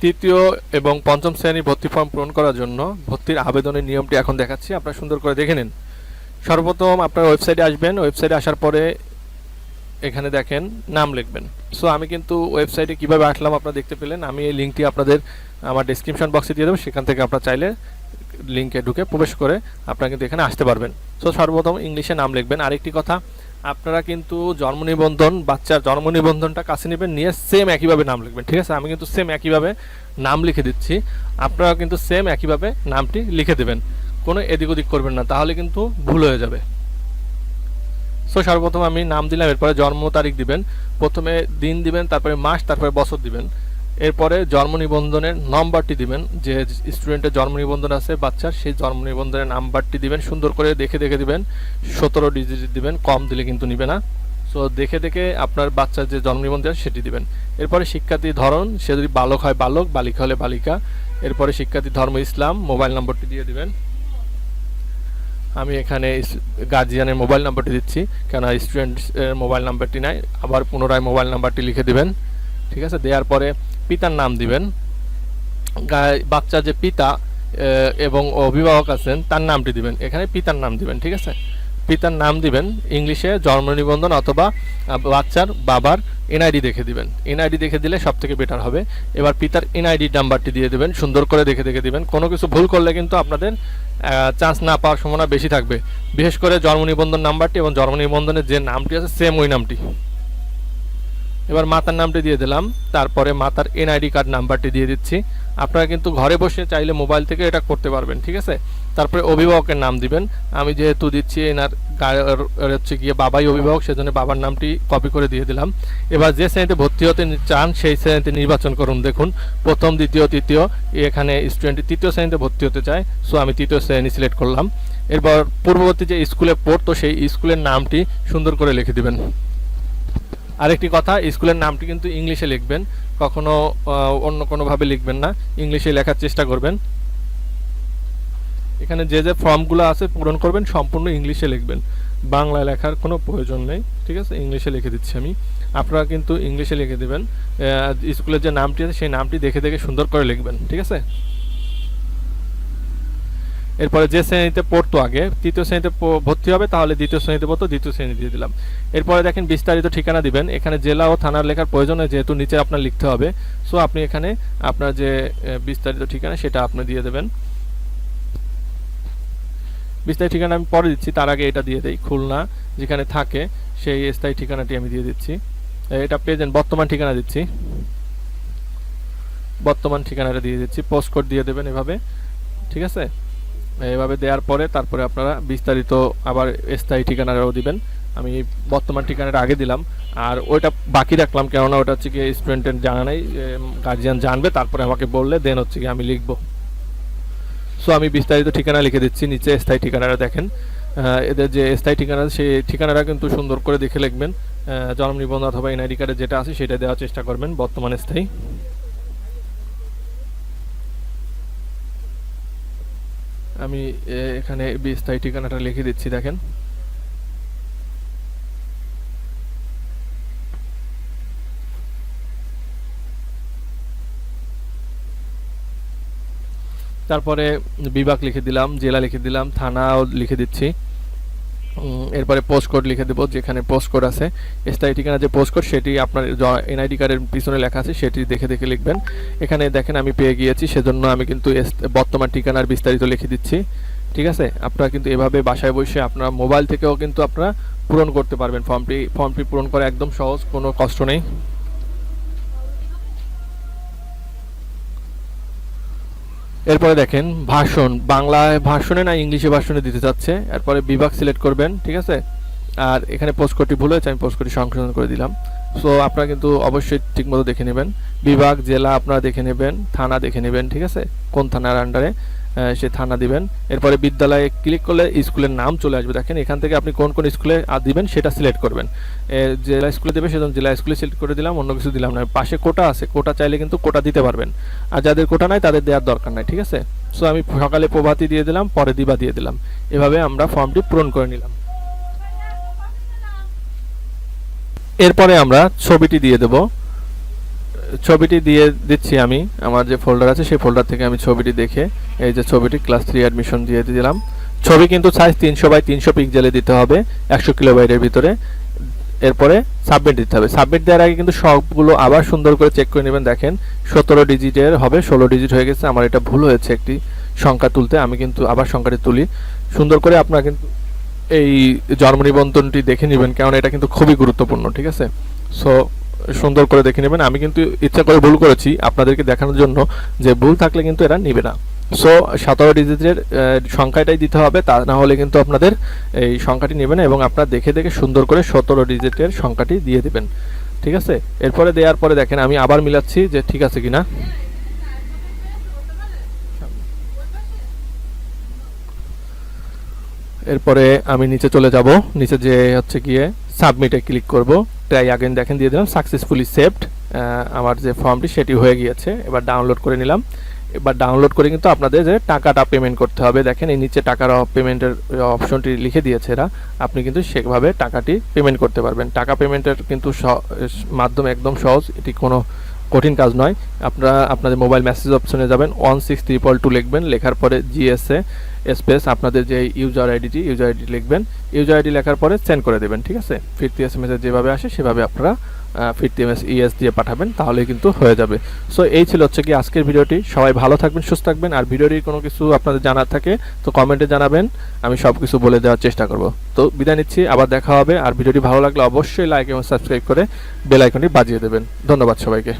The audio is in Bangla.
তৃতীয় এবং পঞ্চম শ্রেণি ভর্তি ফর্ম পূরণ করার জন্য ভর্তির আবেদনের নিয়মটি এখন দেখাচ্ছি। আপনারা সুন্দর করে দেখে নিন। সর্বপ্রথম আপনার ওয়েবসাইটে আসবেন। ওয়েবসাইটে আসার পরে এখানে দেখেন, নাম লিখবেন। সো আমি কিন্তু ওয়েবসাইটে কীভাবে আসলাম আপনারা দেখতে পেলেন। আমি এই লিঙ্কটি আপনাদের আমার ডিসক্রিপশন বক্সে দিয়ে দেবো। সেখান থেকে আপনারা চাইলে লিঙ্কে ঢুকে প্রবেশ করে আপনারা কিন্তু এখানে আসতে পারবেন। সো সর্বপ্রথম ইংলিশে নাম লিখবেন। আরেকটি কথা আপনারা কিন্তু জন্ম নিবন্ধন, বাচ্চার জন্ম নিবন্ধনটা কাছে নেবেন, নিয়ে সেম একইভাবে নাম লিখবেন, ঠিক আছে? আমি কিন্তু সেম একইভাবে নাম লিখে দিচ্ছি। আপনারা কিন্তু সেম একইভাবে নামটি লিখে দেবেন। কোনো এদিক ওদিক করবেন না, তাহলে কিন্তু ভুল হয়ে যাবে। সো সর্বপ্রথম আমি নাম দিলাম, এরপরে জন্ম তারিখ দিবেন। প্রথমে দিন দিবেন, তারপরে মাস, তারপরে বছর দিবেন। এরপরে জন্ম নিবন্ধনের নম্বরটি দিবেন। যে স্টুডেন্টের জন্ম নিবন্ধন আছে, বাচ্চার, সেই জন্ম নিবন্ধনের নাম্বারটি দিবেন। সুন্দর করে দেখে দেখে দিবেন। সতেরো ডিজিট দিবেন, কম দিলে কিন্তু নিবে না। সো দেখে দেখে আপনার বাচ্চার যে জন্ম নিবন্ধন সেটি দিবেন। এরপরে শিক্ষার্থী ধরন, সে যদি বালক হয় বালক, বালিকা হলে বালিকা। এরপরে শিক্ষার্থী ধর্ম ইসলাম, মোবাইল নম্বরটি দিয়ে দিবেন। আমি এখানে গার্জিয়ানের মোবাইল নাম্বারটি দিচ্ছি। কেন স্টুডেন্টের মোবাইল নাম্বারটি নাই। আবার পুনরায় মোবাইল নাম্বারটি লিখে দিবেন। ঠিক আছে? দেওয়ার পরে পিতার নাম দিবেন। বাচ্চার যে পিতা এবং অভিভাবক আছেন, তার নামটি দিবেন। এখানে পিতার নাম দিবেন, ঠিক আছে? পিতার নাম দিবেন, ইংলিশে জন্ম নিবন্ধন অথবা বাচ্চার বাবার এনআইডি দেখে দিবেন। এনআইডি দেখে দিলে সব থেকে বেটার হবে। এবার পিতার এনআইডি নাম্বারটি দিয়ে দেবেন, সুন্দর করে দেখে দেখে দিবেন। কোনো কিছু ভুল করলে কিন্তু আপনাদের চান্স না পাওয়ার সম্ভাবনা বেশি থাকবে। বিশেষ করে জন্ম নিবন্ধন নাম্বারটি এবং জন্ম নিবন্ধনের যে নামটি আছে সেম ওই নামটি। এবার মাতার নামটি দিয়ে দিলাম। তারপরে মাতার এনআইডি কার্ড নাম্বারটি দিয়ে দিচ্ছি। আপনারা কিন্তু ঘরে বসে চাইলে মোবাইল থেকে এটা করতে পারবেন, ঠিক আছে? তারপরে অভিভাবকের নাম দিবেন। আমি যেহেতু দিচ্ছি এনার হচ্ছে গিয়ে বাবাই অভিভাবক, সেজন্য বাবার নামটি কপি করে দিয়ে দিলাম। এবার যে শ্রেণীতে ভর্তি হতে চান, সেই শ্রেণীতে নির্বাচন করুন। দেখুন, প্রথম, দ্বিতীয়, তৃতীয়, এখানে স্টুডেন্টটি তৃতীয় শ্রেণীতে ভর্তি হতে চায় সো আমি তৃতীয় শ্রেণি সিলেক্ট করলাম। এরপর পূর্ববর্তী যে স্কুলে পড়তো, সেই স্কুলের নামটি সুন্দর করে লিখে দিবেন। আরেকটি কথা, স্কুলের নামটি কিন্তু ইংলিশে লিখবেন, কখনো অন্য কোনোভাবে লিখবেন না, ইংলিশে লেখার চেষ্টা করবেন। এখানে যে যে ফর্মগুলো আছে পূরণ করবেন, সম্পূর্ণ ইংলিশে লিখবেন। বাংলা লেখার কোনো প্রয়োজন নেই, ঠিক আছে? ইংলিশে লিখে দিচ্ছি আমি। আপনারা কিন্তু ইংলিশে লিখে দেবেন স্কুলের যে নামটি আছে, সেই নামটি দেখে দেখে সুন্দর করে লিখবেন, ঠিক আছে? এরপরে যে শ্রেণীতে পড়তো আগে, তৃতীয় শ্রেণীতে ভর্তি হবে, তাহলে দ্বিতীয় শ্রেণীতে পড়তো, দ্বিতীয় শ্রেণি দিয়ে দিলাম। এরপরে দেখেন বিস্তারিত ঠিকানা দিবেন। এখানে জেলা ও থানার লেখার প্রয়োজন যেহেতু নিচে আপনার লিখতে হবে। সো আপনি এখানে আপনার যে বিস্তারিত ঠিকানা, সেটা আপনি দিয়ে দেবেন। বিস্তারিত ঠিকানা আমি পরে দিচ্ছি, তার আগে এটা দিয়ে দেই, খুলনা, যেখানে থাকে, সেই স্থায়ী ঠিকানাটি আমি দিয়ে দিচ্ছি। এটা প্রেজেন্ট বর্তমান ঠিকানা দিচ্ছি। বর্তমান ঠিকানাটা দিয়ে দিচ্ছি পোস্ট কোড দিয়ে দেবেন এভাবে। ঠিক আছে? এভাবে দেওয়ার পরে তারপরে আপনারা বিস্তারিত আবার স্থায়ী ঠিকানাটাও দিবেন। আমি বর্তমান ঠিকানাটা আগে দিলাম। আর ওইটা বাকি রাখলাম, কেননা ওটা হচ্ছে কি স্টুডেন্টের জানা নেই গার্জিয়ান জানবে, তারপরে আমাকে বললে দেন হচ্ছে কি আমি লিখব। সো আমি বিস্তারিত ঠিকানা লিখে দিচ্ছি, নিচে স্থায়ী ঠিকানাটা দেখেন। এদের যে স্থায়ী ঠিকানা, সেই ঠিকানাটা কিন্তু সুন্দর করে দেখে লিখবেন। জন্ম নিবন্ধন অথবা এনআইডি কার্ডে যেটা আছে, সেটা দেওয়ার চেষ্টা করবেন, বর্তমান স্থায়ী। আমি এখানে বিস্তারিত ঠিকানাটা লিখে দিচ্ছি, দেখেন। তারপরে বিভাগ লিখে দিলাম, জেলা লিখে দিলাম, থানাও লিখে দিচ্ছি। এরপরে পোস্ট কোড লিখে দেবো, যেখানে পোস্ট কোড আছে। স্থায়ী ঠিকানা যে পোস্ট কোড সেটি আপনার এনআইডি কার্ডের পিছনে লেখা আছে, সেটি দেখে দেখে লিখবেন। এখানে দেখেন, আমি পেয়ে গিয়েছি, সেজন্য আমি কিন্তু বর্তমান ঠিকানার বিস্তারিত লিখে দিচ্ছি। ঠিক আছে? আপনারা কিন্তু এভাবে বাসায় বসে আপনারা মোবাইল থেকেও কিন্তু আপনারা পূরণ করতে পারবেন। ফর্মটি ফর্মটি পূরণ করা একদম সহজ, কোনো কষ্ট নেই। এরপরে দেখেন, ভাষণ। বাংলায় ভাষণে না, ইংলিশে ভাষণে দিতে চাচ্ছে। এরপরে বিভাগ সিলেক্ট করবেন, ঠিক আছে? আর এখানে পোস্ট কোডটি ভুল হয়েছে, আমি পোস্ট কোডটি সংশোধন করে দিলাম। সো আপনারা কিন্তু অবশ্যই ঠিকমতো দেখে নেবেন। বিভাগ, জেলা আপনারা দেখে নেবেন, থানা দেখে নেবেন, ঠিক আছে? কোন থানার আন্ডারে সে থানা দিবেন। এরপরে বিদ্যালয়ে ক্লিক করলে স্কুলের নাম চলে আসবে। দেখেন, এখান থেকে আপনি কোন কোন স্কুলে দিবেন সেটা সিলেক্ট করবেন। জেলা স্কুলে দেবে, সেজন্য জেলা স্কুলে সিলেক্ট করে দিলাম, অন্য কিছু দিলাম না। পাশে কোটা আছে, কোটা চাইলে কিন্তু কোটা দিতে পারবেন। আর যাদের কোটা নাই, তাদের দেওয়ার দরকার নাই, ঠিক আছে? সো আমি সকালে প্রভাতি দিয়ে দিলাম, পরে দিবা দিয়ে দিলাম। এভাবে আমরা ফর্মটি পূরণ করে নিলাম। এরপরে আমরা ছবিটি দিয়ে দেব। ছবিটি দিয়ে দিচ্ছি আমি, আমার যে ফোল্ডার আছে, সেই ফোল্ডার থেকে আমি ছবিটি দেখে এই যে ছবিটি ক্লাস থ্রি অ্যাডমিশন দিয়ে দিলাম। ছবি কিন্তু সাইজ তিনশো বাই তিনশো পিক্সেলে দিতে হবে, একশো কিলোবাইটের ভিতরে। এরপরে সাবমিট দিতে হবে। সাবমিট দেওয়ার আগে কিন্তু সবগুলো আবার সুন্দর করে চেক করে নেবেন। দেখেন, সতেরো ডিজিটের হবে, ষোলো ডিজিট হয়ে গেছে। আমার এটা ভুল হয়েছে একটি সংখ্যা তুলতে। আমি কিন্তু আবার সংখ্যাটি তুলি। সুন্দর করে আপনারা কিন্তু এই জন্ম নিবন্ধনটি দেখে নেবেন কারণ এটা কিন্তু খুবই গুরুত্বপূর্ণ, ঠিক আছে? সো সুন্দর করে দেখে নেবেন। আমি কিন্তু ইচ্ছা করে ভুল করেছি আপনাদেরকে দেখানোর জন্য যে ভুল থাকলে কিন্তু এরা নিবে না। সো সতেরো ডিজিটের সংখ্যাটাই দিতে হবে, তা না হলে কিন্তু আপনাদের এই সংখ্যাটি নেবে না এবং আপনারা দেখে দেখে সুন্দর করে সতেরো ডিজিটের সংখ্যাটি দিয়ে দিবেন। ঠিক আছে? এরপরে দেওয়ার পরে দেখেন, আমি আবার মিলাচ্ছি যে ঠিক আছে কিনা। এরপরে আমি নিচে চলে যাব। নিচে যে হচ্ছে গিয়ে সাবমিটে ক্লিক করব। ট্রাই আগেন দেখেন, দিয়ে দিলাম সাকসেসফুলি সেভড আমার যে ফর্মটি সেটি হয়ে গিয়েছে। এবার ডাউনলোড করে নিলাম। এবার ডাউনলোড করে কিন্তু আপনাদের যে টাকাটা পেমেন্ট করতে হবে। দেখেন, এই নিচে টাকার পেমেন্টের অপশনটি লিখে দিয়েছে এরা। আপনি কিন্তু সেভাবে টাকাটি পেমেন্ট করতে পারবেন। টাকা পেমেন্টের কিন্তু মাধ্যম একদম সহজ। এটি কোনো কঠিন কাজ নয়। আপনারা, আপনাদের মোবাইল মেসেজ অপশনে যাবেন। ওয়ান সিক্স ট্রিপল টু লিখবেন। লেখার পরে জিএসএ স্পেস আপনাদের যে ইউজার আইডিটি ইউজার আইডি লিখবেন। ইউজার আইডি লেখার পরে সেন্ড করে দেবেন, ঠিক আছে? ফিরতি এস এম এস যেভাবে আসে, সেভাবে আপনারা ফিরতি এম এস ইএস দিয়ে পাঠাবেন, তাহলেই কিন্তু হয়ে যাবে। সো এই ছিল হচ্ছে কি আজকের ভিডিওটি। সবাই ভালো থাকবেন, সুস্থ থাকবেন। আর ভিডিওটির কোনো কিছু আপনাদের জানার থাকে, তো কমেন্টে জানাবেন। আমি সব কিছু বলে দেওয়ার চেষ্টা করব। তো, বিদায় নিচ্ছি, আবার দেখা হবে। আর ভিডিওটি ভালো লাগলে অবশ্যই লাইক এবং সাবস্ক্রাইব করে বেল আইকনটি বাজিয়ে দেবেন। ধন্যবাদ সবাইকে।